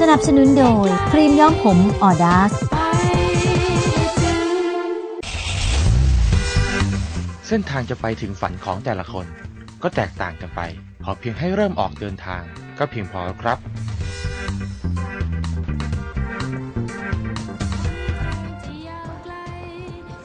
สนับสนุนโดย ครีมย้อมผมออดาสเส้นทางจะไปถึงฝันของแต่ละคน ก็แตกต่างกันไปพอเพียงให้เริ่มออกเดินทาง ก็เพียงพอแล้วครับ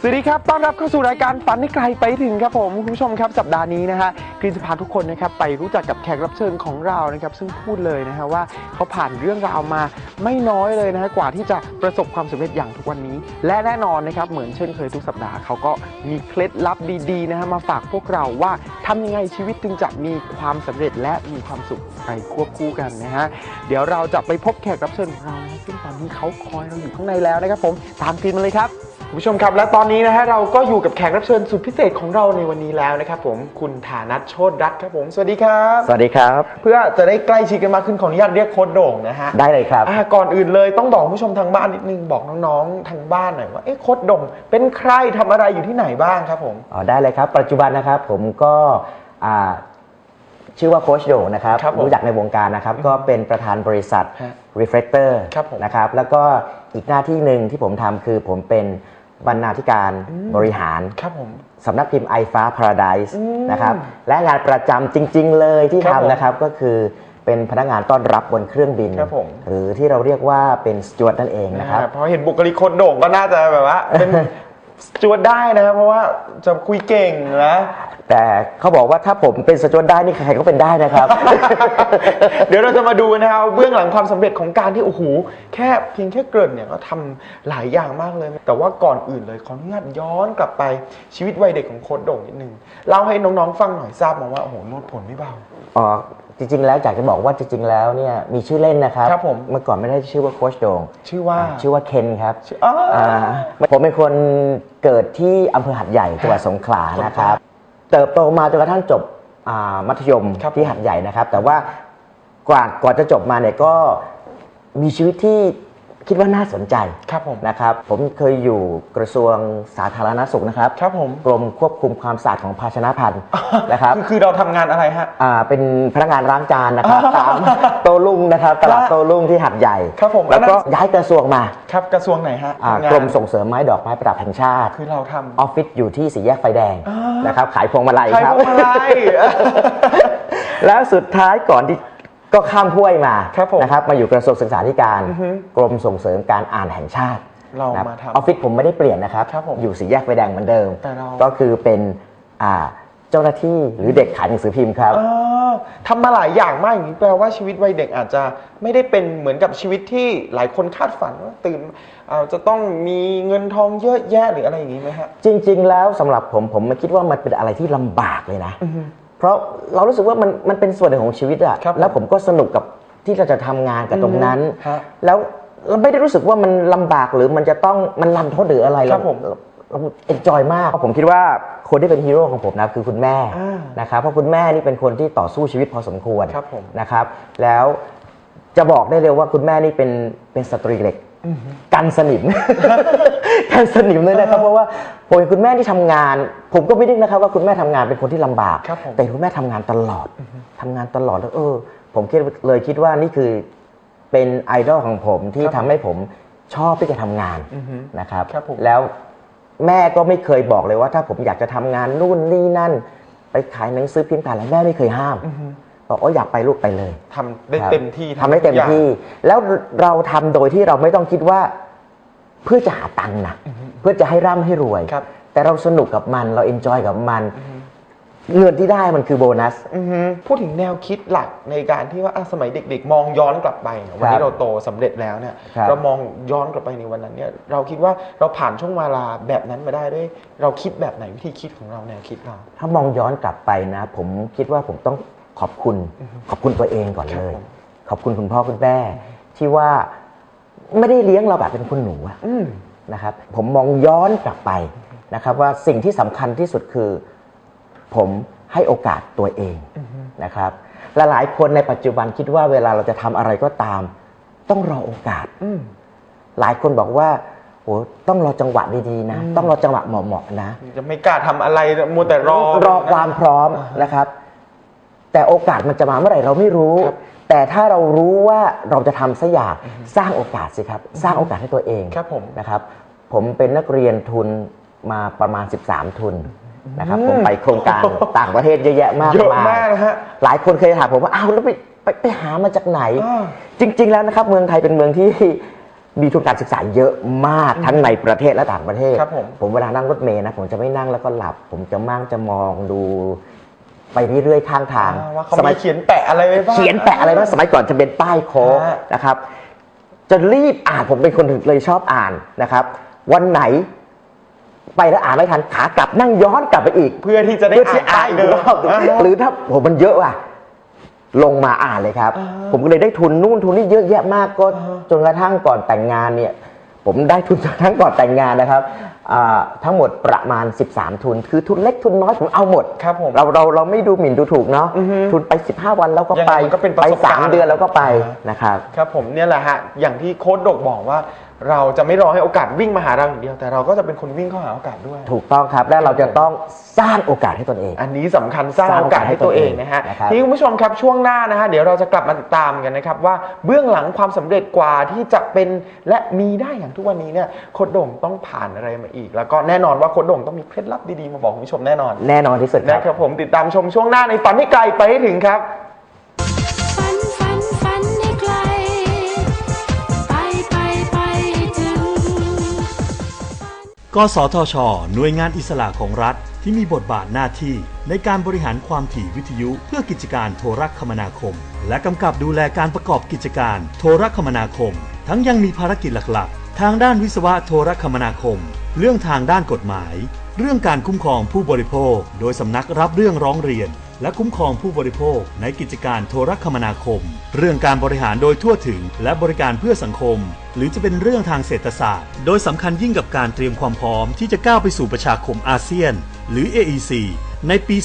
สวัสดีครับ ต้อนรับเข้าสู่รายการฝันให้ไกลไปถึงครับผมคุณผู้ชมครับสัปดาห์นี้นะฮะกรีนจะพาทุกคนนะครับไปรู้จักกับแขกรับเชิญของเรานะครับซึ่งพูดเลยนะฮะว่าเขาผ่านเรื่องราวมาไม่น้อยเลยนะฮะกว่าที่จะประสบความสำเร็จอย่างทุกวันนี้ และแน่นอนนะครับเหมือนเช่นเคยทุกสัปดาห์เขาก็มีเคล็ดลับดีๆนะฮะมาฝากพวกเราว่าทำยังไงชีวิตจึงจะมีความสำเร็จและมีความสุขไปควบคู่กันนะฮะเดี๋ยวเราจะไปพบแขกรับเชิญของเรานะซึ่งตอนนี้เขาคอยเราอยู่ข้างในแล้วนะครับผมตามกรีนมาเลยครับ คุณผู้ชมครับ และตอนนี้นะฮะเราก็อยู่กับแขกรับเชิญสุดพิเศษของเราในวันนี้แล้วนะครับผมคุณฐานัทโชตรัตน์ครับผมสวัสดีครับ สวัสดีครับ เพื่อจะได้ใกล้ชิดกันมากขึ้นขออนุญาตเรียกโค้ดโด่งนะฮะได้เลยครับ อ่าก่อนอื่นเลยต้องบอกคุณผู้ชมทางบ้านนิดนึงบอกน้องๆทางบ้านหน่อยว่าเอ๊ะโค้ดโด่งเป็นใครทำอะไรอยู่ที่ไหนบ้างครับผม อ๋อได้เลยครับ ปัจจุบันนะครับผมก็อ่าชื่อว่าโคชโดนะครับครับผมรู้จักในวงการนะครับ ก็เป็นประธานบริษัท ฮะ Reflector ครับผมนะครับแล้วก็อีกหน้าที่หนึ่งที่ผมทำคือผมเป็น บรรณาธิการบริหารครับผมสำนักพิมพ์ไอฟ้า Paradise อืมนะครับและงานประจำจริง ๆ เลยที่ครับผมทำนะครับก็คือเป็นพนักงานต้อนรับบนเครื่องบินครับผมหรือที่เราเรียกว่าเป็นสจวตนั่นเองนะครับอ่าเพราะเห็นบุคลิกโค้ดโด่งก็น่าจะแบบว่าเป็น จวดได้นะครับเพราะว่าจะคุยเก่งนะ แต่เขาบอกว่าถ้าผมเป็นสจวตได้นี่ใครๆก็เป็นได้นะครับ เดี๋ยวเราจะมาดูนะครับเบื้องหลังความสำเร็จของการที่โอ้โหแค่เพียงแค่เกริ่นเนี่ยก็ทำหลายอย่างมากเลย แต่ว่าก่อนอื่นเลยขออนุญาตย้อนกลับไปชีวิตวัยเด็กของโค้ดโด่งนิดนึงเล่าให้น้องๆฟังหน่อยทราบมาว่าโอ้โหโนดผลไม่เบาอ๋อ จริงๆ แล้วอยากจะบอกว่าจริงๆ แล้วเนี่ยมีชื่อเล่นนะครับครับผมเมื่อก่อนไม่ได้ชื่อว่าโคชโดงชื่อว่าชื่อว่าเคนครับชื่ออ๋ออ่าผมเป็นคนเกิดที่อำเภอหัดใหญ่จังหวัดสงขลาสงขลานะครับ เติบโตมาจนกระทั่งจบอ่ามัธยมครับที่หัดใหญ่นะครับ แต่ว่ากว่าก่อนจะจบมาเนี่ยก็มีชีวิตที่ คิดว่าน่าสนใจครับผมนะครับ ผมเคยอยู่กระทรวงสาธารณสุขนะครับครับผมกรมควบคุมความสะอาดของภาชนะภัณฑ์นะครับคือคือเราทำงานอะไรฮะอ่าเป็นพนักงานล้างจานนะครับอ๋อตามโตลุ่งนะครับตลาดโตลุ่งที่หัดใหญ่ครับผมแล้วก็อันนั้นย้ายกระทรวงมาครับกระทรวงไหนฮะอ่าทำงานกรมส่งเสริมไม้ดอกไม้ประดับแห่งชาติ คือเราทออฟฟิศอยู่ที่สี่แยกไฟแดงอ่านนะครับขายพวงมาลัยำใครครับพวงมาลัยแล้วสุดท้ายก่อนที่ ก็ข้ามห้วยมาครับผมนะครับมาอยู่กระทรวงศึกษาธิการอือฮึกรมส่งเสริมการอ่านแห่งชาติเรานะครับมาทำออฟฟิศผมไม่ได้เปลี่ยนนะครับ ครับผมอยู่สี่แยกไฟแดงเหมือนเดิม แต่เรา ก็คือเป็นอ่าเจ้าหน้าที่หรือเด็กขายหนังสือพิมพ์ครับอ๋อทำมาหลายอย่างมากอย่างนี้แปลว่าชีวิตวัยเด็กอาจจะไม่ได้เป็นเหมือนกับชีวิตที่หลายคนคาดฝันว่าตื่นเอ่อจะต้องมีเงินทองเยอะแยะหรืออะไรอย่างนี้ไหมฮะ จริง ๆ แล้วสำหรับผมผมไม่คิดว่ามันเป็นอะไรที่ลำบากเลยนะ เพราะเรารู้สึกว่ามันมันเป็นส่วนหนึ่งของชีวิตอะครับผมแล้วผมก็สนุกกับที่เราจะทำงานกับตรงนั้น ฮะแล้วเราไม่ได้รู้สึกว่ามันลำบากหรือมันจะต้องมันรันทดหรืออะไรครับผมเราเอนจอยมาก ผมคิดว่าคนที่เป็นฮีโร่ของผมนะคือคุณแม่อ่านะครับเพราะคุณแม่นี่เป็นคนที่ต่อสู้ชีวิตพอสมควร ครับผม นะครับแล้วจะบอกได้เลยว่าคุณแม่นี่เป็นเป็นสตรีเหล็ก กันสนิม กันสนิมเลยนะครับเพราะว่าผมเห็นคุณแม่ที่ทำงาน ผมก็ไม่ได้นะครับ ว่าคุณแม่ทำงานเป็นคนที่ลำบากครับผมแต่คุณแม่ทำงานตลอดทำงานตลอดแล้วเออ ผมคิดเลยคิดว่านี่คือเป็นไอดอลของผมที่ครับทำให้ผมชอบที่จะทำงานอือฮึนะครับครับผมแล้วแม่ก็ไม่เคยบอกเลยว่า ถ้าผมอยากจะทำงานนู่นนี่นั่น ไปขายหนังสือพิมพ์ต่างแล้วแม่ไม่เคยห้าม บอกโอ้อยากไปลูกไปเลยทำได้ครับเต็มที่ทำได้เต็มทุกอย่างที่ แล้วเราทำโดยที่เราไม่ต้องคิดว่าเพื่อจะหาตังค์นะเพื่อจะให้ร่ำให้รวย ครับ แต่เราสนุกกับมันเราเอนจอยกับมันเงินที่ได้มันคือโบนัส อือฮึพูดถึงแนวคิดหลักในการที่ว่าอะสมัยเด็ก ๆ มองย้อนกลับไปเนี่ยวันนี้เราโตสำเร็จแล้วเนี่ยครับ เรามองย้อนกลับไปในวันนั้นเนี่ยเราคิดว่าเราผ่านช่วงเวลาแบบนั้นมาได้ด้วย เราคิดแบบไหนวิธีคิดของเราแนวคิดเรา ถ้ามองย้อนกลับไปนะ ผมคิดว่าผมต้อง ขอบคุณ ขอบคุณตัวเองก่อนครับเลยผมขอบคุณคุณพ่อคุณแม่ที่ว่าไม่ได้เลี้ยงเราแบบเป็นคุณหนูอะอืมนะครับ ผมมองย้อนกลับไปนะครับ ว่าสิ่งที่สำคัญที่สุดคือ ผมให้โอกาสตัวเองนะครับและหลายคนในปัจจุบันคิดว่าเวลาเราจะทำอะไรก็ตาม ต้องรอโอกาสอืมหลายคนบอกว่าโอ้ต้องรอจังหวะดีๆนะ ต้องรอจังหวะเหมาะๆนะ จะไม่กล้าทำอะไรมัวแต่รอรอความพร้อมนะครับ แต่โอกาสมันจะมาเมื่อไหร่เราไม่รู้ครับแต่ถ้าเรารู้ว่าเราจะทำสักอย่างสร้างโอกาสสิครับ สร้างโอกาสให้ตัวเองครับผมนะครับ ผมเป็นนักเรียนทุนมาประมาณ 13 ทุนนะครับอืมผมไปโครงการต่างประเทศเยอะแยะมากเยอะมายมากนะฮะหลายคนเคยถามผมว่าอ้าวแล้วไปไปไปหามาจากไหนอ่าจริง ๆ แล้วนะครับ เมืองไทยเป็นเมืองที่มีทุนการศึกษาเยอะมากทั้งในประเทศและต่างประเทศครับผมผมเวลานั่งรถเมล์นะผมจะไม่นั่งแล้วก็หลับ ผมจะมั่งจะมองดู ไปเรื่อยๆข้างทางอ่าว่าเขามีเขียนแปะอะไรไว้บ้าง เขียนแปะอะไรบ้างสมัยก่อนจะเป็นป้ายโค้งฮะ นะครับ จะรีบอ่านผมเป็นคนเลยชอบอ่านนะครับ วันไหนไปแล้วอ่านไม่ทันขากลับนั่งย้อนกลับไปอีก เพื่อที่จะได้เพื่อที่อ่านอีกรอบอ่าฮะหรือถ้าผมมันเยอะว่ะ ลงมาอ่านเลยครับ อ่าผมก็เลยได้ทุนนู่นทุนนี่เยอะแยะมากก็ อ่าฮะจนกระทั่งก่อนแต่งงานเนี่ย ผมได้ทุนจนกระทั่งก่อนแต่งงานนะครับอ่าทั้งหมดประมาณ 13 ทุน คือทุนเล็กทุนน้อยผมเอาหมดครับผมเราเราเราไม่ดูหมิ่นดูถูกเนาะอือฮึทุนไป 15 วันแล้วก็ยังไปไงมันก็เป็นประไปสบการณ์สามเดือนแล้วก็ไปอ่านนะครับครับผมเนี่ยแหละฮะอย่างที่โค้ดดกบอกว่า เราจะไม่รอให้โอกาสวิ่งมาหาเราอย่างเดียว แต่เราก็จะเป็นคนวิ่งเข้าหาโอกาสด้วย ถูกต้องครับ และเราจะต้องสร้างโอกาสให้ตนเอง อันนี้สำคัญสร้างสร้างโอกาสให้ตัวเองนะฮะนะครับทีนี้คุณผู้ชมครับช่วงหน้านะฮะเดี๋ยวเราจะกลับมาติดตามกันนะครับว่าเบื้องหลังความสำเร็จกว่าที่จะเป็นและมีได้อย่างทุกวันนี้เนี่ยโคดโด่งต้องผ่านอะไรมาอีก แล้วก็แน่นอนว่าโคดโด่งต้องมีเคล็ดลับดีๆมาบอกคุณผู้ชมแน่นอน แน่นอนที่สุดคนะรับครับผมติดตามชมช่วงหน้าในฝันให้ไกลไปให้ถึงครับ สทช หน่วยงานอิสระของรัฐที่มีบทบาทหน้าที่ในการบริหารความถี่วิทยุเพื่อกิจการโทรคมนาคม และกำกับดูแลการประกอบกิจการโทรคมนาคม ทั้งยังมีภารกิจหลักๆ ทางด้านวิศวะโทรคมนาคม เรื่องทางด้านกฎหมาย เรื่องการคุ้มครองผู้บริโภค โดยสำนักรับเรื่องร้องเรียน และคุ้มครองผู้บริโภคในกิจการโทรคมนาคม เรื่องการบริหารโดยทั่วถึง และบริการเพื่อสังคม หรือจะเป็นเรื่องทางเศรษฐศาสตร์ โดยสำคัญยิ่งกับการเตรียมความพร้อมที่จะก้าวไปสู่ประชาคมอาเซียน หรือ AEC ในปี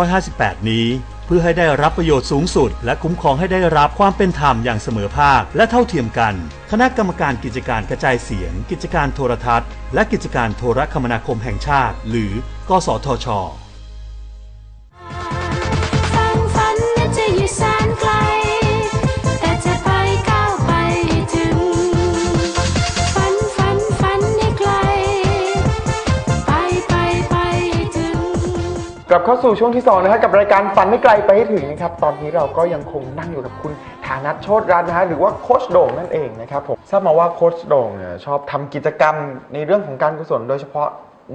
2558 นี้ เพื่อให้ได้รับประโยชน์สูงสุด และคุ้มครองให้ได้รับความเป็นธรรมอย่างเสมอภาค และเท่าเทียมกัน คณะกรรมการกิจการกระจายเสียง กิจการโทรทัศน์ และกิจการโทรคมนาคมแห่งชาติ หรือ กสทช กลับเข้าสู่ช่วงที่2นะครับกับรายการฝันไม่ไกลไปให้ถึงนะครับตอนนี้เราก็ยังคงนั่งอยู่กับคุณฐานัทโชตรัตน์นะฮะหรือว่าโคชโด่งนั่นเองนะครับผมทราบมาว่าโคชโด่งเนี่ยชอบทำกิจกรรมในเรื่องของการกุศลโดยเฉพาะ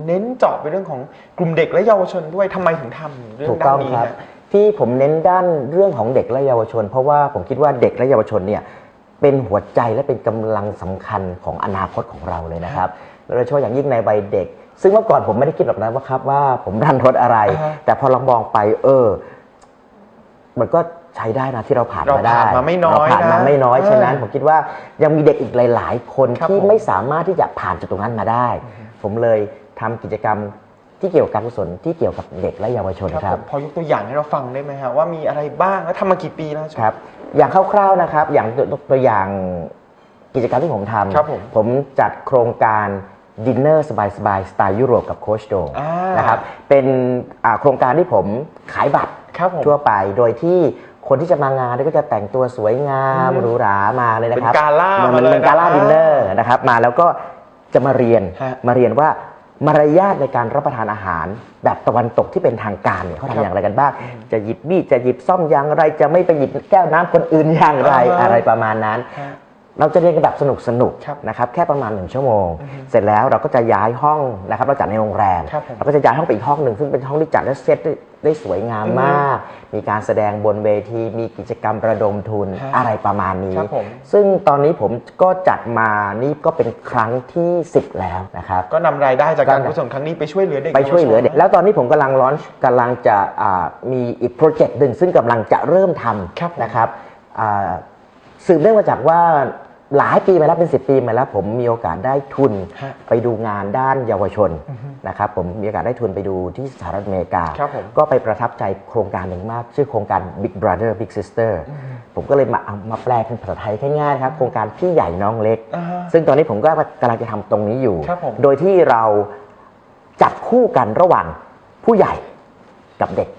เน้นเจาะไปเรื่องของกลุ่มเด็กและเยาวชนด้วยทำไมถึงทำเรื่องถูกด้าต้อนงนี้ครับ ฮะ ที่ผมเน้นด้านเรื่องของเด็กและเยาวชน เพราะว่าผมคิดว่าเด็กและเยาวชนเนี่ยเป็นหัวใจและเป็นกำลังสำคัญของอนาคตของเราเลยนะครับโดยเฉพาะอย่างยิ่งในวัยเด็ก ซึ่งเมื่อก่อนผมไม่ได้คิดหรอกนะว่าครับว่าผมรันทดอะไรอ่าฮะแต่พอเรามองไป เออ มันก็ใช้ได้นะที่เราผ่านเรามาได้ผ่านมาไม่น้อยเราผ่านมานะไม่น้อยเออฉะนั้น ผมคิดว่ายังมีเด็กอีกหลาย ๆ คนครับที่ผมไม่สามารถที่จะผ่านจุดตรงนั้นมาได้ ผมเลยทำกิจกรรมที่เกี่ยวกับการกุศลที่เกี่ยวกับเด็กและเยาวชนครับครัผบมพอยกตัวอย่างให้เราฟังได้ไหมฮะว่ามีอะไรบ้างแล้วทำมากี่ปีแล้วครับ อย่างคร่าวๆนะครับ อย่างตัวอย่างกิจกรรมที่ผมทครับผมำผมจัดโครงการ ดินเนอร์สบายๆสไตล์ยุโรปกับโคชโดงอ่านนะครับเป็นอ่าโครงการที่ผมขายบัตรครับผมทั่วไปโดยที่คนที่จะมางานเนี่ยก็จะแต่งตัวสวยงามอืมหรูหรามาเลยนะครับเป็นกาล่าเหมือนมาเลยเป็นกาล่านะดินเนอร์นะครับมาแล้วก็จะมาเรียนฮะมาเรียนว่ามารยาทในการรับประทานอาหาร แบบตะวันตกที่เป็นทางการเนี่ยเขาครับทำอย่างไรกันบ้างจะหยิบมีดจะหยิบซ่อมอย่างไรจะไม่ไปหยิบแก้วน้ำคนอื่นอย่างไรอ่าฮะอะไรประมาณนั้น ฮะ เราจะเรียนกันแบบสนุกสนุกๆครับนะครับแค่ประมาณหนึ่งชั่วโมง เสร็จแล้วเราก็จะย้ายห้องนะครับเราจัดในโรงแรมครับผมเราก็จะย้ายห้องไปอีกห้องหนึ่งซึ่งเป็นห้องที่จัดและเซตได้ได้สวยงามมาก มีการแสดงบนเวที มีกิจกรรมประดมทุนฮะอะไรประมาณนี้ครับผมซึ่งตอนนี้ผมก็จัดมานี่ก็เป็นครั้งที่ 10 แล้วนะครับ ก็นำรายได้จากการก็กุศลครั้งนี้ไปช่วยเหลือเด็ก ไปช่วยเหลือเด็กยาวชนแล้วตอนนี้ผมกำลังร้อนกำลังจะอ่ามีอีกโปรเจกต์หนึ่งซึ่งกำลังจะเริ่มทครับผมำนะครับอ่า สืบเนื่องมาจากว่าหลายปีมาแล้วเป็น10ปีมาแล้ว ผมมีโอกาสได้ทุนฮะไปดูงานด้านเยาวชนนะครับผมมีโอกาสได้ทุนไปดูที่สหรัฐอเมริกาครับผมก็ไปประทับใจโครงการหนึ่งมาก ชื่อโครงการ Big Brother Big Sister ผมก็เลยมาเอามาแปลเป็นภาษาไทยง่ายๆนะครับโครงการพี่ใหญ่น้องเล็กอ่าฮะซึ่งตอนนี้ผมก็กำลังจะทำตรงนี้อยู่ครับผมโดยที่เราจับคู่กันระหว่างผู้ใหญ่กับเด็ก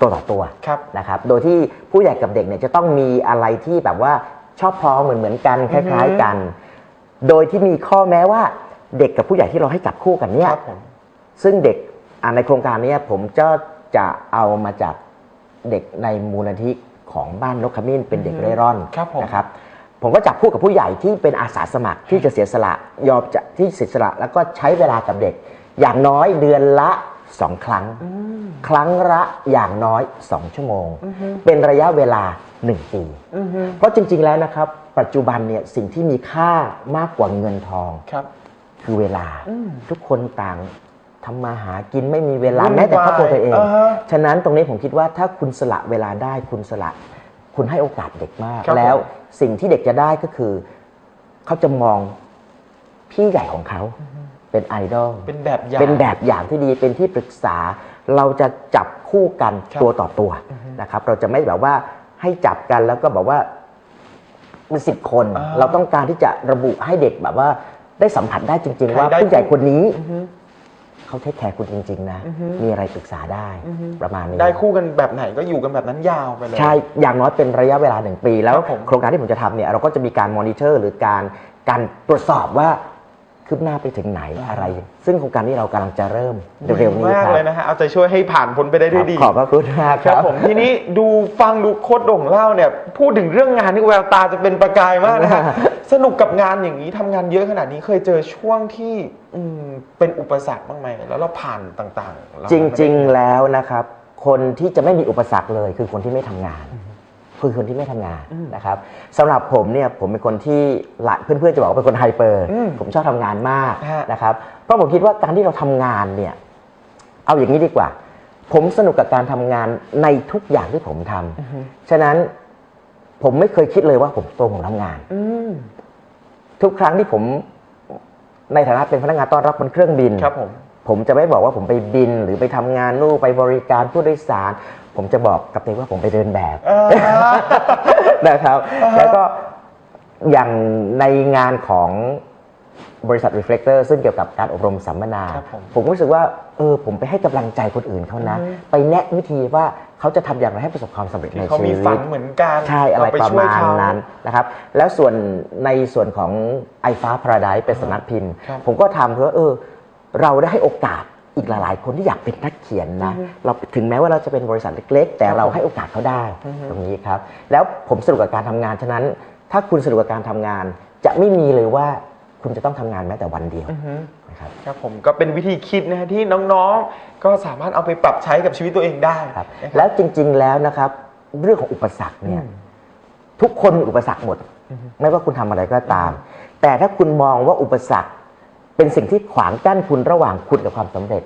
ตัวต่อตัวครับนะครับ โดยที่ผู้ใหญ่กับเด็กเนี่ยจะต้องมีอะไรที่แบบว่า ชอบพอเหมือนเหมือนๆกันคล้าย ๆกัน โดยที่มีข้อแม้ว่าเด็กกับผู้ใหญ่ที่เราให้จับคู่กันเนี่ยครับผมซึ่งเด็กอ่าในโครงการเนี้ผมจะจะเอามาจากเด็กในมูลนิธิของบ้านนกขมิ้นเป็นเด็กเร่ร่อนครับผมนะครับผมก็จับคู่กับผู้ใหญ่ที่เป็นอาสาสมัครที่จะเสียสละยอมจะที่เสียสละแล้วก็ใช้เวลากับเด็ก อย่างน้อยเดือนละ สองครั้ง ครั้งละอย่างน้อยสองชั่วโมง เป็นระยะเวลาหนึ่งปีเพราะจริง ๆแล้วนะครับ ปัจจุบันเนี่ยสิ่งที่มีค่ามากกว่าเงินทองครับ คือเวลาอืมทุกคนต่างทำมาหากินไม่มีเวลาวุ่นวายแม้แต่ครอบครัวตัวเองอ่าฮะฉะนั้นตรงนี้ผมคิดว่าถ้าคุณสละเวลาได้คุณสละ คุณให้โอกาสเด็กมากครับแล้วผมสิ่งที่เด็กจะได้ก็คือ เขาจะมองพี่ใหญ่ของเขา เป็นไอดอลเป็นแบบอย่างเป็นแบบอย่างที่ดีเป็นที่ปรึกษา เราจะจับคู่กันครับตัวต่อตัวนะครับเราจะไม่แบบว่าให้จับกันแล้วก็แบบว่าเป็นสิบคนอ่าเราต้องการที่จะระบุให้เด็กแบบว่าได้สัมผัสได้จริง ๆ ว่าใครได้ผู้ใหญ่คนนี้อือฮึเขาเทคแคร์คุณจริง ๆ นะอือฮึมีอะไรปรึกษาได้อือฮึประมาณนี้ ได้คู่กันแบบไหนก็อยู่กันแบบนั้นยาวไปเลย ใช่ อย่างน้อยเป็นระยะเวลาหนึ่งปี แล้วครับผมโครงการที่ผมจะทำเนี่ยเราก็จะมีการมอนิเตอร์หรือการการตรวจสอบว่า คืบหน้าไปถึงไหนอะไร ซึ่งโครงการนี้เรากำลังจะเริ่มเร็วๆนี้มากครับเลยนะฮะเอาใจช่วยให้ผ่านพ้นไปได้ด้วยดี ขอบพระคุณมากคครัรับบ ผมทีนี้ดูฟังดูโคตรโด่งเล่าเนี่ยพูดถึงเรื่องงานนี่แววตาจะเป็นประกายมากนะฮะ สนุกกับงานอย่างนี้ทำงานเยอะขนาดนี้เคยเจอช่วงที่อืมเป็นอุปสรรคบ้างไหมแล้วเราผ่านต่างๆเาจริงๆแล้วนะครับ คนที่จะไม่มีอุปสรรคเลยคือคนที่ไม่ทำงาน คือคนที่ไม่ทำงานนะครับสำหรับผมเนี่ยผมเป็นคนที่หลายเพื่อนๆจะบอกว่าเป็นคนไฮเปอร์อืมผมชอบทำงานมากฮะนะครับเพราะผมคิดว่าการที่เราทำงานเนี่ยเอาอย่างนี้ดีกว่า ผมสนุกกับการทำงานในทุกอย่างที่ผมทำฉะนั้นผมไม่เคยคิดเลยว่าผมตัวผมทำงานอืมทุกครั้งที่ผมในฐานะเป็นพนักงานต้อนรับบนเครื่องบินครับผมผมจะไม่บอกว่าผมไปบินหรือไปทำงานนู่นไปบริการผู้โดยสาร ผมจะบอกกับตัวเองว่าผมไปเดินแบบอ่านะครับ อ่าฮะ แล้วก็อย่างในงานของบริษัท Reflector ซึ่งเกี่ยวกับการอบรมสัมมนา ครับผมผมรู้สึกว่าเออผมไปให้กำลังใจคนอื่นเขานะ อือฮึ ไปแนะวิธีว่าเขาจะทำอย่างไรให้ประสบความสำเร็จในที่เขาชีมีวิฝัตนเหมือนกันใช่อะไรเาปประช่วยมาณเข นั้นนะครับ แล้วส่วนในส่วนของไอฟ้าพาราไดเป็นสำนักพิมพ์ ครับผมก็ทำเพราะว่าเออ เราได้ให้โอกาส อีกหลายๆ คนที่อยากเป็นนักเขียนนะเราถึงแม้ว่าเราจะเป็นบริษัทเล็ก ๆ แต่เราให้โอกาสเขาได้อือฮึตรงนี้ครับ แล้วผมสนุกกับการทำงานฉะนั้น ถ้าคุณสนุกกับการทำงาน จะไม่มีเลยว่าคุณจะต้องทำงานแม้แต่วันเดียวอือฮึนะครับครับผมก็เป็นวิธีคิดนะฮะที่น้องๆ ก็สามารถเอาไปปรับใช้กับชีวิตตัวเองได้ครับนะครับแล้วจริง ๆ แล้วนะครับ เรื่องของอุปสรรคเนี่ยอืมทุกคนมีอุปสรรคหมด ไม่ว่าคุณทำอะไรก็ตาม แต่ถ้าคุณมองว่าอุปสรรค เป็นสิ่งที่ขวางกั้นคุณระหว่างคุณกับความสำเร็จ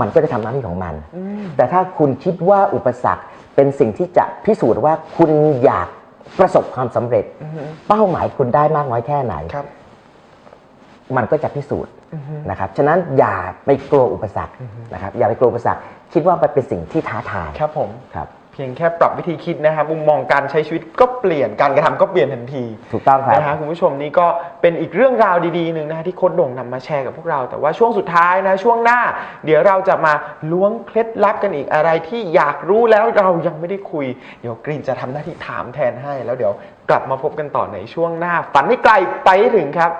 มันก็จะทำหน้าที่ของมัน แต่ถ้าคุณคิดว่าอุปสรรคเป็นสิ่งที่จะพิสูจน์ว่าคุณอยากประสบความสำเร็จ เป้าหมายคุณได้มากน้อยแค่ไหนครับมันก็จะพิสูจน์นะครับ ฉะนั้นอย่าไปกลัวอุปสรรคนะครับ อย่าไปกลัวอุปสรรค คิดว่ามันเป็นสิ่งที่ท้าทาย ครับผม ครับ เพียงแค่ปรับวิธีคิดนะครับมุมมองการใช้ชีวิตก็เปลี่ยนการกระทำก็เปลี่ยนทันที ถูกต้องครับ นะฮะคุณผู้ชมนี่ก็เป็นอีกเรื่องราวดีๆหนึ่งนะฮะที่โค้ดโด่งนำมาแชร์กับพวกเรา แต่ว่าช่วงสุดท้ายนะช่วงหน้า เดี๋ยวเราจะมาล้วงเคล็ดลับกันอีกอะไรที่อยากรู้แล้วเรายังไม่ได้คุย เดี๋ยวกรีนจะทำหน้าที่ถามแทนให้ แล้วเดี๋ยวกลับมาพบกันต่อในช่วงหน้า ฝันให้ไกลไปให้ถึงครับ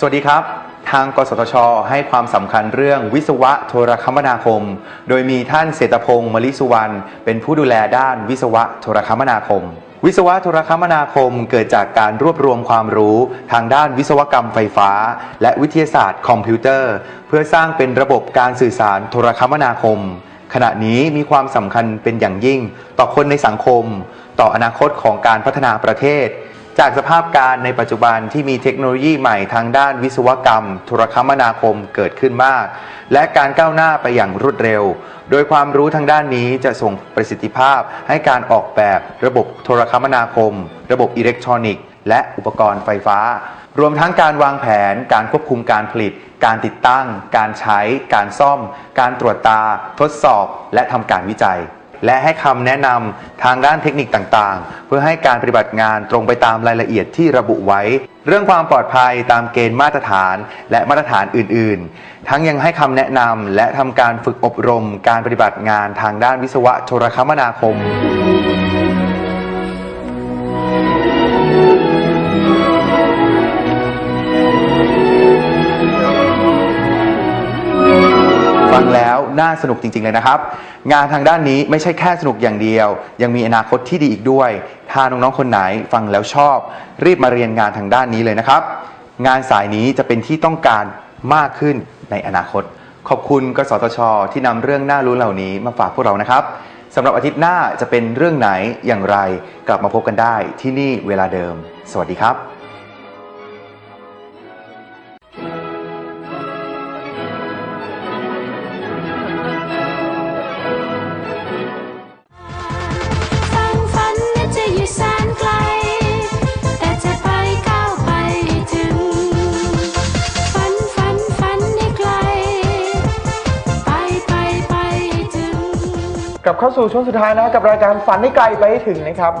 สวัสดีครับ ทางกสทช ให้ความสำคัญเรื่องวิศวะโทรคมนาคม โดยมีท่านเศรษฐพงศ์มลิสุวรรณเป็นผู้ดูแลด้านวิศวะโทรคมนาคม วิศวะโทรคมนาคมเกิดจากการรวบรวมความรู้ทางด้านวิศวกรรมไฟฟ้า และวิทยาศาสตร์คอมพิวเตอร์ เพื่อสร้างเป็นระบบการสื่อสารโทรคมนาคม ขณะนี้มีความสำคัญเป็นอย่างยิ่ง ต่อคนในสังคม ต่ออนาคตของการพัฒนาประเทศ จากสภาพการในปัจจุบันที่มีเทคโนโลยีใหม่ทางด้านวิศวกรรม โทรคมนาคมเกิดขึ้นมาก และการก้าวหน้าไปอย่างรวดเร็ว โดยความรู้ทางด้านนี้จะส่งประสิทธิภาพให้การออกแบบระบบโทรคมนาคม ระบบอิเล็กทรอนิกส์ และอุปกรณ์ไฟฟ้า รวมทั้งการวางแผน การควบคุมการผลิต การติดตั้ง การใช้ การซ่อม การตรวจตา ทดสอบ และทำการวิจัย และให้คำแนะนำทางด้านเทคนิคต่างๆ เพื่อให้การปฏิบัติงานตรงไปตามรายละเอียดที่ระบุไว้ เรื่องความปลอดภัยตามเกณฑ์มาตรฐาน และมาตรฐานอื่น ๆ ทั้งยังให้คำแนะนำและทำการฝึกอบรมการปฏิบัติงานทางด้านวิศวะโทรคมนาคมฟังแล้ว น่าสนุกจริง ๆ เลยนะครับ งานทางด้านนี้ไม่ใช่แค่สนุกอย่างเดียว ยังมีอนาคตที่ดีอีกด้วย ถ้าน้องๆคนไหนฟังแล้วชอบ รีบมาเรียนงานทางด้านนี้เลยนะครับ งานสายนี้จะเป็นที่ต้องการมากขึ้นในอนาคต ขอบคุณกสทช ที่นำเรื่องน่ารู้เหล่านี้มาฝากพวกเรานะครับสำหรับอาทิตย์หน้าจะเป็นเรื่องไหนอย่างไร กลับมาพบกันได้ที่นี่เวลาเดิม สวัสดีครับ กลับเข้าสู่ช่วงสุดท้ายนะกับรายการฝันให้ไกลไปให้ถึงนะครับ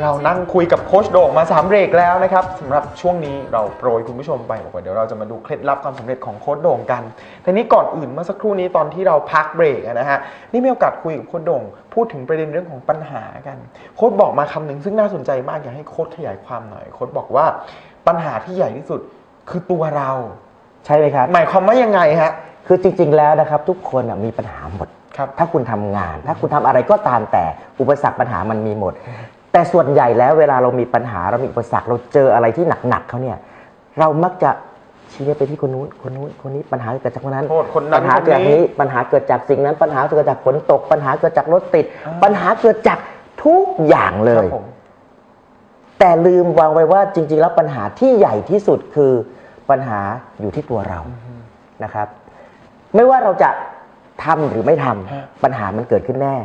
เรานั่งคุยกับโค้ชโด่งมา3เบรกแล้วนะครับสำหรับช่วงนี้เราโปรยคุณผู้ชมไปบอกว่าเดี๋ยวเราจะมาดูเคล็ดลับความสำเร็จของโค้ชโด่งกันแต่นี้ก่อนอื่นเมื่อสักครู่นี้ตอนที่เราพักเบรกอะนะฮะนี่มีโอกาสคุยกับโค้ชโด่ง พูดถึงประเด็นเรื่องของปัญหากัน โค้ชบอกมาคำหนึ่งซึ่งน่าสนใจมากอยากให้โค้ชขยายความหน่อยโค้ชบอกว่าปัญหาที่ใหญ่ที่สุดคือตัวเรา ใช่ไหมครับ หมายความว่ายังไงฮะคือจริง ๆ แล้วนะครับทุกคนน่ะมีปัญหาหมดครับ ถ้าคุณทำงาน ถ้าคุณทำอะไรก็ตามแต่อุปสรรคปัญหามันมีหมด แต่ส่วนใหญ่แล้วเวลาเรามีปัญหาเรามีอุปสรรคเราเจออะไรที่หนักๆเขาเนี่ย เรามักจะชี้ไปที่คนนู้นคนนู้นคนนี้ปัญหาเกิดจากคนนั้นโทษคนนั้นปัญหาเกิดจากคนนี้นี้ปัญหาเกิดจากสิ่งนั้น ปัญหาเกิดจากฝนตก ปัญหาเกิดจากรถติดอ่าปัญหาเกิดจากทุกอย่างเลครัยบผมแต่ลืมวางไว้ว่าจริง ๆ แล้วปัญหาที่ใหญ่ที่สุดคือปัญหาอยู่ที่ตัวเรานะครับ ไม่ว่าเราจะ ทำหรือไม่ทำฮะปัญหามันเกิดขึ้นแน่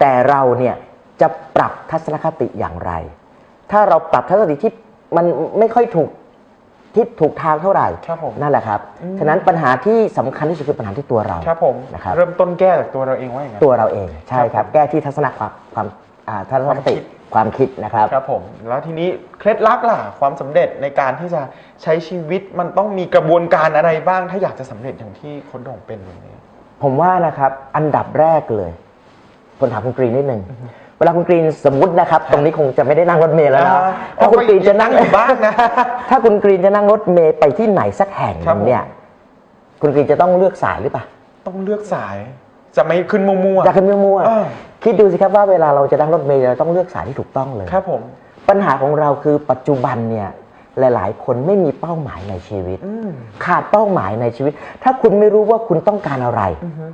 แต่เราเนี่ยจะปรับทัศนคติอย่างไร ถ้าเราปรับทัศนคติที่มันไม่ค่อยถูกที่ถูกทางเท่าไหร่ครับผมนั่นแหละครับอืมฉะนั้นปัญหาที่สำคัญที่สุดคือปัญหาที่ตัวเราครับผมนะครับเริ่มต้นแก้จากตัวเราเองว่าอย่างนั้นตัวเราเองใช่คครัรับบผมแก้ที่ทัศนคติความอ่าทัศนคติความคิดนะครับครับผมแล้วทีนี้เคล็ดลับล่ะความสำเร็จในการที่จะใช้ชีวิตมันต้องมีกระบวนการอะไรบ้าง ถ้าอยากจะสำเร็จอย่างที่โคนโด่งเป็นวันนี้ ผมว่านะครับ อันดับแรกเลยผมถามคุณกรีนนิดนึงเวลาคุณกรีนสมมตินะครับ ตรงนี้คงจะไม่ได้นั่งรถเมล์แล้วนะอ่าถ้าคุณกรีนจะนั่งเอาไปอยู่บ้านนะ ถ้าคุณกรีนจะนั่งรถเมล์ไปที่ไหนสักแห่งหครันึ่บงเนี่ย คุณกรีนจะต้องเลือกสายหรือเปล่าต้องเลือกสาย จะไม่ขึ้นมั่วอยากขึ้นมั่วอ่าๆคิดดูสิครับว่าเวลาเราจะนั่งรถเมล์เราต้องเลือกสายที่ถูกต้องเลยๆครับผมปัญหาของเราคือปัจจุบันเนี่ย หลาย ๆ คนไม่มีเป้าหมายในชีวิตอืมขาดเป้าหมายในชีวิต ถ้าคุณไม่รู้ว่าคุณต้องการอะไรอือฮึ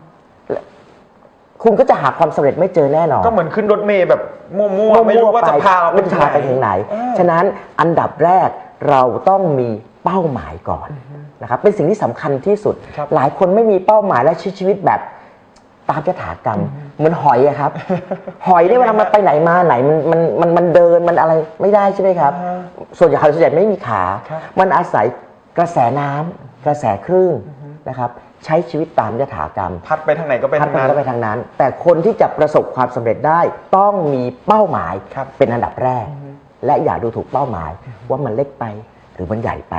คุณก็จะหาความสำเร็จไม่เจอแน่นอนก็เหมือนขึ้นรถเมล์แบบมั่วๆไม่รู้ว่าจะพาไม่รู้จะพาไปถึงไหนอ่าฉะนั้นอันดับแรกเราต้องมีเป้าหมายก่อนนะครับเป็นสิ่งที่สำคัญที่สุดครับหลายคนไม่มีเป้าหมายและใช้ชีวิตแบบ ตามยถากรรมเหมือนหอยอะครับ หอยเนี่ยเวลามันไปไหนมาไหนมันมันมันมันเดินมันอะไรไม่ได้ใช่ไหมครับอ่าส่วนใหญ่หอยส่วนใหญ่ไม่มีขาครับมันอาศัยกระแสน้ำกระแสคลื่นนะครับใช้ชีวิตตามยถากรรม พัดไปทางไหนก็ไปพัดทางไปนั้นก็ไปทางนั้น แต่คนที่จะประสบความสำเร็จได้ต้องมีเป้าหมายครับเป็นอันดับแรก และอย่าดูถูกเป้าหมายว่ามันเล็กไปห รือมันใหญ่ไป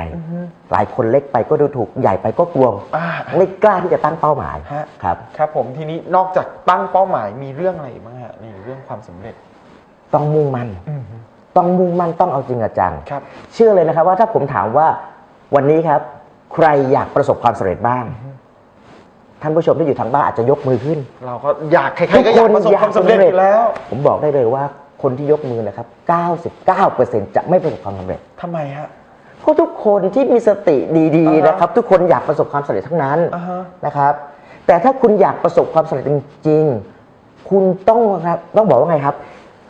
หลายคนเล็กไปก็ดูถูกใหญ่ไปก็กลัวอ่าไม่กล้าที่จะตั้งเป้าหมายฮะครับ ครับ ผมทีนี้นอกจากตั้งเป้าหมายมีเรื่องอะไรอีกบ้างฮะนี่เรื่องความสำเร็จ ต้องมุ่งมั่นอืมต้องมุ่งมั่นต้องเอาจริงเอาจังครับ เชื่อเลยนะครับว่าถ้าผมถามว่าวันนี้ครับ ใครอยากประสบความสำเร็จบ้างท่านผู้ชมที่อยู่ทางบ้านอาจจะยกมือขึ้น เราก็อยากใครๆก็อยากประสบความสำเร็จอยู่แล้ว ผมบอกได้เลยว่าคนที่ยกมือนะครับ 99%จะไม่ประสบความสำเร็จทำไมฮะเพราะทุกคนที่มีสติดีอ่าๆฮะนะครับ ทุกคนอยากประสบความสำเร็จทั้งนั้นอ่าฮะนะครับ แต่ถ้าคุณอยากประสบความสำเร็จจริง ๆ คุณต้องครับต้องบอกว่าไงครับ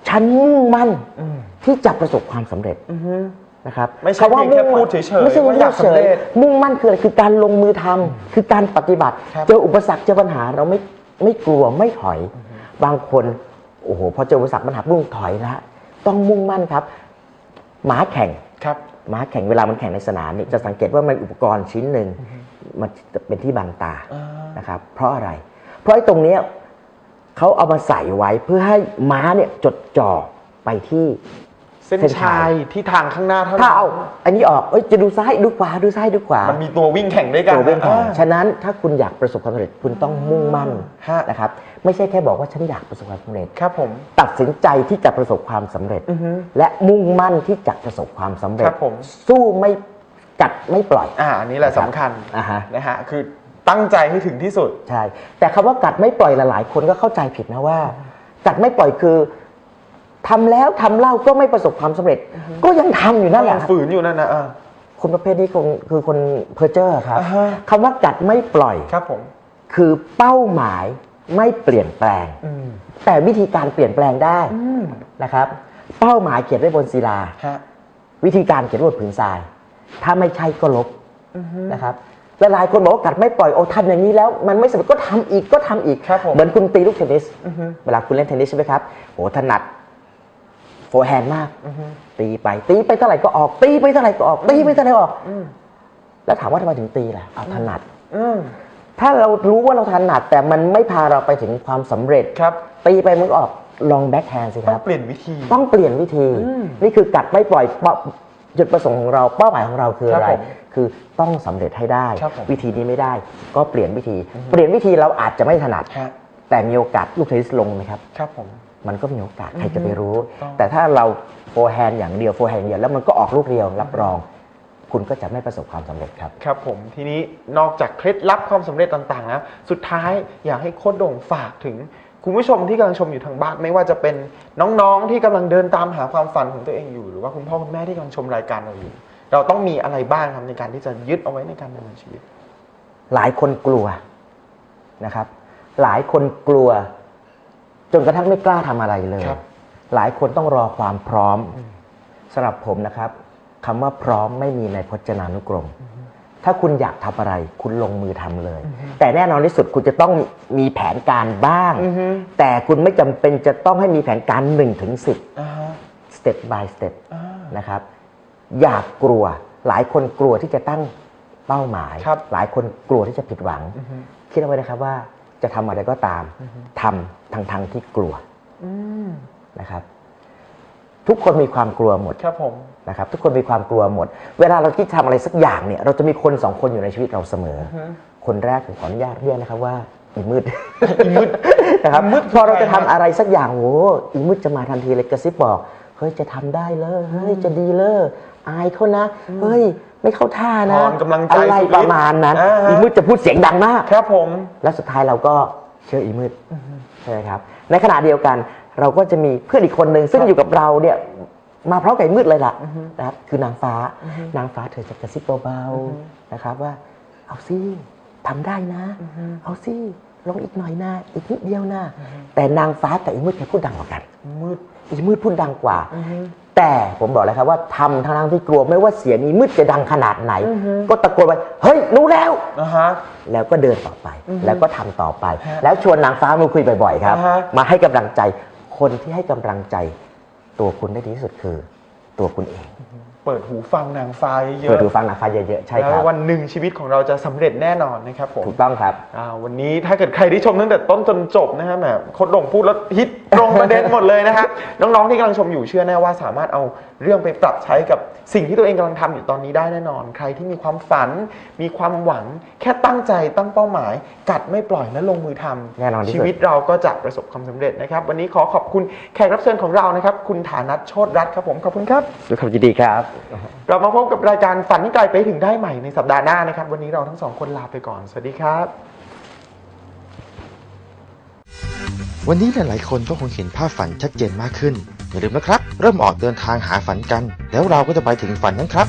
ฉันมุ่งมั่นอืมที่จะประสบความสำเร็จอือฮึนะครับไม่ใช่ำว่าเพียงแค่มุ่งมั่นพูดเฉยๆไม่ใช่ว่าอยากเฉสำเร็ยจๆมุ่งมั่นคืออะไรคือการลงมือทำคือการปฏิบัติครับเจออุปสรรคเจอปัญหาเราไม่ไม่กลัวไม่ถอย บางคนโอ้โหพอเจออุปสรรคปัญหาพุ่งถอยละต้องมุ่งมั่นครับ หมาแข่งครับ ม้าแข่งเวลามันแข่งในสนามนี่จะสังเกตว่ามันอุปกรณ์ชิ้นหนึ่งมันจะเป็นที่บังตาอ่านะครับ เพราะอะไร เพราะไอ้ตรงเนี้ยเขาเอามาใส่ไว้เพื่อให้ม้าเนี่ยจดจ่อไปที่เส้นเส้นชัชัย ยที่ทางข้างหน้าเท่านั้นถ้าเอาอันนี้ออกเอ้ยจะดูซ้ายดูขวาดูซ้ายดูขวา มันมีตัววิ่งแข่งด้วยกันตัวเว้นแข่งอ่า ฉะนั้นถ้าคุณอยากประสบความสำเร็จคุณต้องมุ่งมั่นฮะ นะครับไม่ใช่แค่บอกว่าฉันอยากประสบความสำเร็จ ครับผม ตัดสินใจที่จะประสบความสำเร็จ อือฮึและมุ่งมั่นที่จะประสบความสำเร็คจรับผม สู้ไม่กัดไม่ปล่อยอ่าอันนี้แหละสำคัญอ่าฮะนะฮะคือตั้งใจให้ถึงที่สุด ใช่แต่คำว่ากัดไม่ปล่อยหลายๆคนก็เข้าใจผิดนะว่า กัดไม่ปล่อยคือ ทำแล้วทำเล่าก็ไม่ประสบความสำเร็จ ก็ยังทำอยู่นั่นแหละยังฝืนอยู่นั่นนะอ่าคนประเภทนี้คงคือคนเพอร์เจอร์ครับอ่าฮะคำว่ากัดไม่ปล่อยครับผมคือเป้าหมายไม่เปลี่ยนแปลงอืมแต่วิธีการเปลี่ยนแปลงได้อืมนะครับ เป้าหมายเขียนไว้บนศิลาฮะวิธีการเขียนไว้บนผืนทราย ถ้าไม่ใช่ก็ลบอือฮึนะครับและหลายคนบอกว่ากัดไม่ปล่อยโอ้ทำอย่างนี้แล้ว มันไม่สำเร็จก็ทำอีกก็ทำอีกครับผมเหมือนคุณตีลูกเทนนิสอือฮึเวลาคุณเล่นเทนนิสใช่ไหมครับโอ้ถนัด โฟร์แฮนด์มากอือฮึตีไป ตีไปเท่าไหร่ก็ออก ตีไปเท่าไหร่ก็ออก ตีไปเท่าไหร่ก็ออกอืมแล้วถามว่าทำไมถึงตีล่ะเอาถนัดอืมถ้าเรารู้ว่าเราถนัดแต่มันไม่พาเราไปถึงความสำเร็จครับตีไปมันก็ออกลองแบ็คแฮนด์สิคต้อรังบเปลี่ยนวิธี ต้องเปลี่ยนวิธีอืมนี่คือกัดไม่ปล่อยเป้าจุดประสงค์ของเราเป้าหมายของเราคืออะไรครับผมคือต้องสำเร็จให้ได้ครับผมวิธีนี้ไม่ได้ ก็เปลี่ยนวิธี เปลี่ยนวิธีเราอาจจะไม่ถนัดฮะแต่มีโอกาสลูกเทนนิสลงไหมครับ ครับผม มันก็มีโอกาสอือฮึใครจะไปรู้ต้องแต่ถ้าเราโฟร์แฮนด์อย่างเดียวโฟร์แฮนด์เดียวแล้วมันก็ออกลูกเดียวรับรอง คุณก็จะไม่ประสบความสำเร็จครับ ครับผมทีนี้นอกจากเคล็ดลับความสำเร็จต่างๆแล้วสุดท้ายอยากให้โค้ดโด่งฝากถึงคุณผู้ชมที่กำลังชมอยู่ทางบ้านไม่ว่าจะเป็นน้องๆที่กำลังเดินตามหาความฝันของตัวเองอยู่ หรือว่าคุณพ่อคุณแม่ที่กำลังชมรายการเราอยู่ เราต้องมีอะไรบ้างครับในการที่จะยึดเอาไว้ในการดำเนินชีวิต หลายคนกลัวนะครับ หลายคนกลัว จนกระทั่งไม่กล้าทำอะไรเลยครับหลายคนต้องรอความพร้อมสำหรับผมนะครับคำว่าพร้อมไม่มีในพจนานุกรม ถ้าคุณอยากทำอะไร คุณลงมือทำเลย แต่แน่นอนที่สุดคุณจะต้องมีแผนการบ้างอือฮึแต่คุณไม่จำเป็นจะต้องให้มีแผนการ1ถึง10อ่าฮะ step by step อ่านะครับ อย่ากกลัว หลายคนกลัวที่จะตั้งเป้าหมายครับหลายคนกลัวที่จะผิดหวังอือฮึคิดเอาไว้นะครับว่า จะทำอะไรก็ตามทำทางทางๆที่กลัวอืมนะครับ ทุกคนมีความกลัวหมดครับผมนะครับ ทุกคนมีความกลัวหมด เวลาเราคิดทำอะไรสักอย่างเนี่ย เราจะมีคนสองคนอยู่ในชีวิตเราเสมออือฮึคนแรกผมขออนุญาตเรียกนะครับว่าอีมืดอีมืดนะครับอีมืดพอเราจะคือใครทำฮะอะไรสักอย่างโอ้อีมืดจะมาทันทีเลยกระซิบบอกเฮ้ยจะทำได้เลยเฮ้ยจะดีเลยอายเขานะเฮ้ย ไม่เข้าท่านะถอนกำลังใจอะไรสุดฤทธิ์ประมาณนั้นอ่าฮะ อีมืดจะพูดเสียงดังมาก ครับผม แล้วสุดท้ายเราก็เชื่ออีมืดใช่ไหมครับ ในขณะเดียวกันเราก็จะมีเพื่อนอีกคนหนึ่งซึ่งอยู่กับเราเนี่ยมาเพราะไก่มืดเลยล่ะนะครับคือนางฟ้า นางฟ้าเธอจะกระซิบเบาๆนะครับว่าเอาสิทำได้นะ เอาสิลองอีกหน่อยนะอีกนิดเดียวนะแต่นางฟ้ากับอีมืดใครพูดดังกว่ากัน มืด อีมืดพูดดังกว่า แต่ผมบอกเลยครับว่าทำทั้งๆที่กลัวไม่ว่าเสียงอีมืดจะดังขนาดไหน ก็ตะโกนไปเฮ้ยรู้แล้ว นะฮะ แล้วก็เดินต่อไป แล้วก็ทำต่อไป ฮะแล้วชวนนางฟ้ามาคุยบ่อยๆครับ อ่าฮะ มาให้กำลังใจคนที่ให้กำลังใจ ตัวคุณได้ดีที่สุดคือ ตัวคุณเองเปิดหูฟังนางฟ้าเยอะเปิดดูฟังนางฟ้าเยอะๆใช่คแล้รับววันหนึ่งชีวิตของเราจะสำเร็จแน่นอนนะครับผม ถูกต้องครับ อ่าวันนี้ถ้าเกิดใครที่ชมตั้งแต่ต้นจนจบนะฮะแหมโคดหลงพูดแล้วฮิต ตรงประเด็นหมดเลยนะครับน้องๆที่กำลังชมอยู่เชื่อแน่ว่าสามารถเอาเรื่องไปปรับใช้กับสิ่งที่ตัวเองกำลังทำอยู่ตอนนี้ได้แน่นอน ใครที่มีความฝัน มีความหวัง แค่ตั้งใจตั้งเป้าหมาย กัดไม่ปล่อยและลงมือทำแน่นอนที่สุด ชีวิตเราก็จะประสบความสำเร็จนะครับ วันนี้ขอขอบคุณแขกรับเชิญของเรานะครับ คุณฐานัทโชตรัตน์ครับผมขอบคุณครับ ด้วยความยินดีครับ กลับมาพบกับรายการฝันที่ไกลไปถึงได้ใหม่ในสัปดาห์หน้านะครับ วันนี้เราทั้งสองคนลาไปก่อน สวัสดีครับ วันนี้หลายๆ คนก็คงเห็นภาพฝันชัดเจนมากขึ้น อย่าลืมนะครับ เริ่มออกเดินทางหาฝันกัน แล้วเราก็จะไปถึงฝันนั้นครับ